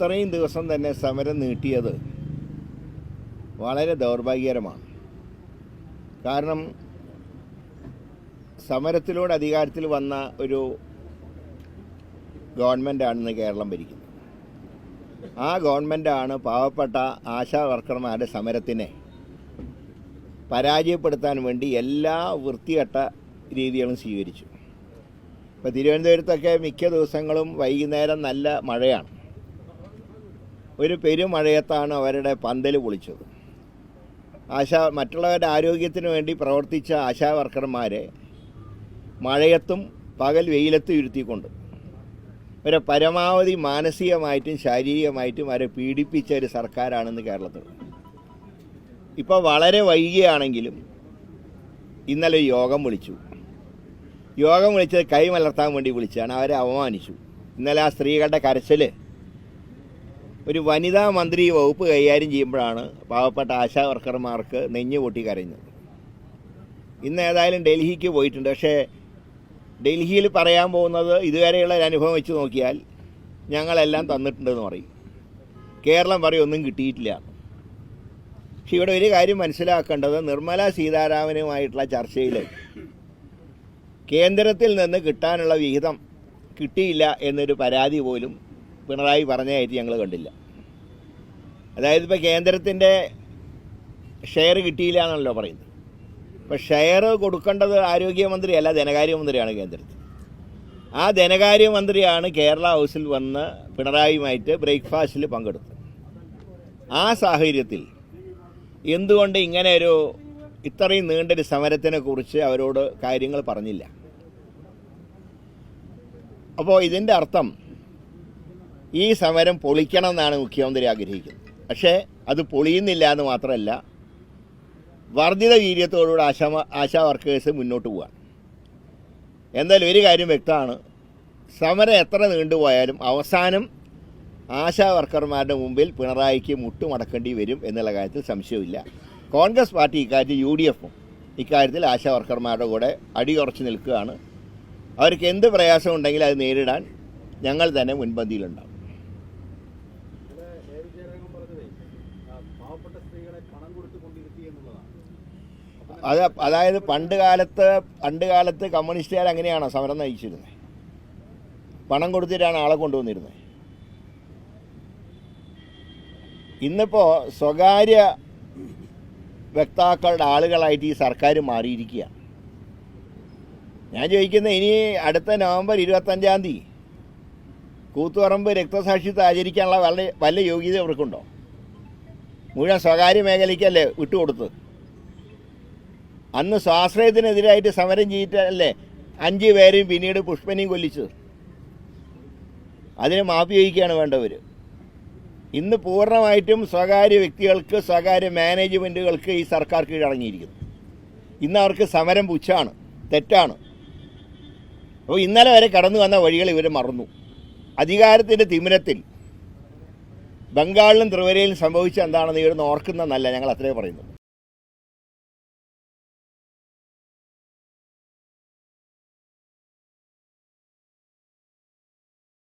ഇത്രയും ദിവസം തന്നെ സമരം നീട്ടിയത് വളരെ ദൗർഭാഗ്യകരമാണ്. കാരണം സമരത്തിലൂടെ അധികാരത്തിൽ വന്ന ഒരു ഗവൺമെന്റാണ് കേരളം ഭരിക്കുന്നത് ആ ഗവൺമെന്റാണ് പാവപ്പെട്ട ആശാ വർക്കർമാരുടെ സമരത്തിനെ പരാജയപ്പെടുത്താൻ വേണ്ടി എല്ലാ വൃത്തികെട്ട രീതികളും സ്വീകരിച്ചു. ഇപ്പോൾ തിരുവനന്തപുരത്തൊക്കെ മിക്ക ദിവസങ്ങളും വൈകുന്നേരം നല്ല മഴയാണ്. ഒരു പെരുമഴയത്താണ് അവരുടെ പന്തൽ പൊളിച്ചത്. ആശാ മറ്റുള്ളവരുടെ ആരോഗ്യത്തിന് വേണ്ടി പ്രവർത്തിച്ച ആശാ വർക്കർമാരെ മഴയത്തും പകൽ വെയിലത്തും ഇരുത്തിക്കൊണ്ട് അവരെ പരമാവധി മാനസികമായിട്ടും ശാരീരികമായിട്ടും അവരെ പീഡിപ്പിച്ച ഒരു സർക്കാരാണെന്ന് കേരളത്തിൽ. ഇപ്പോൾ വളരെ വൈകിയാണെങ്കിലും ഇന്നലെ യോഗം വിളിച്ചു. യോഗം വിളിച്ചത് കൈമലർത്താൻ വേണ്ടി വിളിച്ചാണ്. അവരെ അവമാനിച്ചു ഇന്നലെ ആ സ്ത്രീകളുടെ കരച്ചിൽ ഒരു വനിതാ മന്ത്രി വകുപ്പ് കൈകാര്യം ചെയ്യുമ്പോഴാണ് പാവപ്പെട്ട ആശാ വർക്കർമാർക്ക് നെഞ്ഞു പൊട്ടി കരയുന്നത്. ഇന്ന് ഏതായാലും ഡൽഹിക്ക് പോയിട്ടുണ്ട്. പക്ഷേ ഡൽഹിയിൽ പറയാൻ പോകുന്നത് ഇതുവരെയുള്ള ഒരു അനുഭവം വെച്ച് നോക്കിയാൽ ഞങ്ങളെല്ലാം തന്നിട്ടുണ്ടെന്ന് പറയും. കേരളം പറയും ഒന്നും കിട്ടിയിട്ടില്ല. പക്ഷെ ഇവിടെ ഒരു കാര്യം മനസ്സിലാക്കേണ്ടത് നിർമ്മല സീതാരാമനുമായിട്ടുള്ള ചർച്ചയിൽ കേന്ദ്രത്തിൽ നിന്ന് കിട്ടാനുള്ള വിഹിതം കിട്ടിയില്ല എന്നൊരു പരാതി പോലും പിണറായി പറഞ്ഞതായിട്ട് ഞങ്ങൾ കണ്ടില്ല. അതായത് ഇപ്പോൾ കേന്ദ്രത്തിന്റെ ഷെയർ കിട്ടിയില്ല എന്നല്ലോ പറയുന്നത്. ഇപ്പോൾ ഷെയർ കൊടുക്കേണ്ടത് ആരോഗ്യമന്ത്രിയല്ല ധനകാര്യമന്ത്രിയാണ് കേന്ദ്രത്തിൽ. ആ ധനകാര്യമന്ത്രിയാണ് കേരള ഹൗസിൽ വന്ന് പിണറായിയുമായിട്ട് ബ്രേക്ക്ഫാസ്റ്റിൽ പങ്കെടുത്തത്. ആ സാഹചര്യത്തിൽ എന്തുകൊണ്ട് ഇങ്ങനെ ഒരു ഇത്രയും നീണ്ടൊരു സമരത്തിനെ കുറിച്ച് അവരോട് കാര്യങ്ങൾ പറഞ്ഞില്ല? അപ്പോൾ ഇതിന്റെ അർത്ഥം ഈ സമരം പൊളിക്കണം എന്നാണ് മുഖ്യമന്ത്രി ആഗ്രഹിക്കുന്നത്. പക്ഷേ അത് പൊളിയുന്നില്ല എന്ന് മാത്രമല്ല വർദ്ധിത വീര്യത്തോടുകൂടി ആശാ ആശാ വർക്കേഴ്സ് മുന്നോട്ട് പോകാൻ എന്തായാലും ഒരു കാര്യം വ്യക്തമാണ്. സമരം എത്ര നീണ്ടുപോയാലും അവസാനം ആശാ വർക്കർമാരുടെ മുമ്പിൽ പിണറായിക്ക് മുട്ടുമടക്കേണ്ടി വരും എന്നുള്ള കാര്യത്തിൽ സംശയമില്ല കോൺഗ്രസ് പാർട്ടി ഇക്കാര്യത്തിൽ യു ഡി എഫും ഇക്കാര്യത്തിൽ ആശാ വർക്കർമാരുടെ കൂടെ അടിയുറച്ച് നിൽക്കുകയാണ്. അവർക്ക് എന്ത് പ്രയാസമുണ്ടെങ്കിലും അത് നേരിടാൻ ഞങ്ങൾ തന്നെ മുൻപന്തിയിലുണ്ടാവും ഇവിടെ എ വിജയരാഘവൻ പറഞ്ഞതേ ആ, എന്നുള്ളതാണ്. അത് അതായത് പണ്ട് കാലത്ത് പണ്ട് കാലത്ത് കമ്മ്യൂണിസ്റ്റുകാർ അങ്ങനെയാണോ സമരം നയിച്ചിരുന്നത് പണം കൊടുത്തിട്ടാണ് ആളെ കൊണ്ടുവന്നിരുന്നത് ഇന്നിപ്പോൾ സ്വകാര്യ വക്താക്കളുടെ ആളുകളായിട്ട് ഈ സർക്കാർ മാറിയിരിക്കുകയാണ് ഞാൻ ചോദിക്കുന്നത് ഇനി അടുത്ത നവംബർ ഇരുപത്തഞ്ചാം തീയതി കൂത്തുപറമ്പ് രക്തസാക്ഷിത്വം ആചരിക്കാനുള്ള വല്ല വല്ല യോഗ്യത അവർക്കുണ്ടോ മുഴുവൻ സ്വകാര്യ മേഖലയ്ക്കല്ലേ വിട്ടുകൊടുത്തത്? അന്ന് സ്വാശ്രയത്തിനെതിരായിട്ട് സമരം ചെയ്തിട്ടല്ലേ അഞ്ച് പേരെയും പിന്നീട് പുഷ്പനെയും കൊല്ലിച്ചത്? അതിനെ മാപ്പ് ചോദിക്കുകയാണ് വേണ്ടവർ ഇന്ന് പൂർണമായിട്ടും സ്വകാര്യ വ്യക്തികൾക്ക് സ്വകാര്യ മാനേജ്മെന്റുകൾക്ക് ഈ സർക്കാർ കീഴടങ്ങിയിരിക്കുന്നു. ഇന്ന് അവർക്ക് സമരം പുച്ഛാണ് തെറ്റാണ്. അപ്പോൾ ഇന്നലെ വരെ കടന്നു വന്ന വഴികൾ ഇവർ മറന്നു. അധികാരത്തിന്റെ തിമിരത്തിൽ ബംഗാളിലും ത്രിപുരയിലും സംഭവിച്ച എന്താണെന്ന് ഇവിടുന്ന് ഓർക്കുന്ന നല്ല ഞങ്ങൾ അത്രേ പറയുന്നു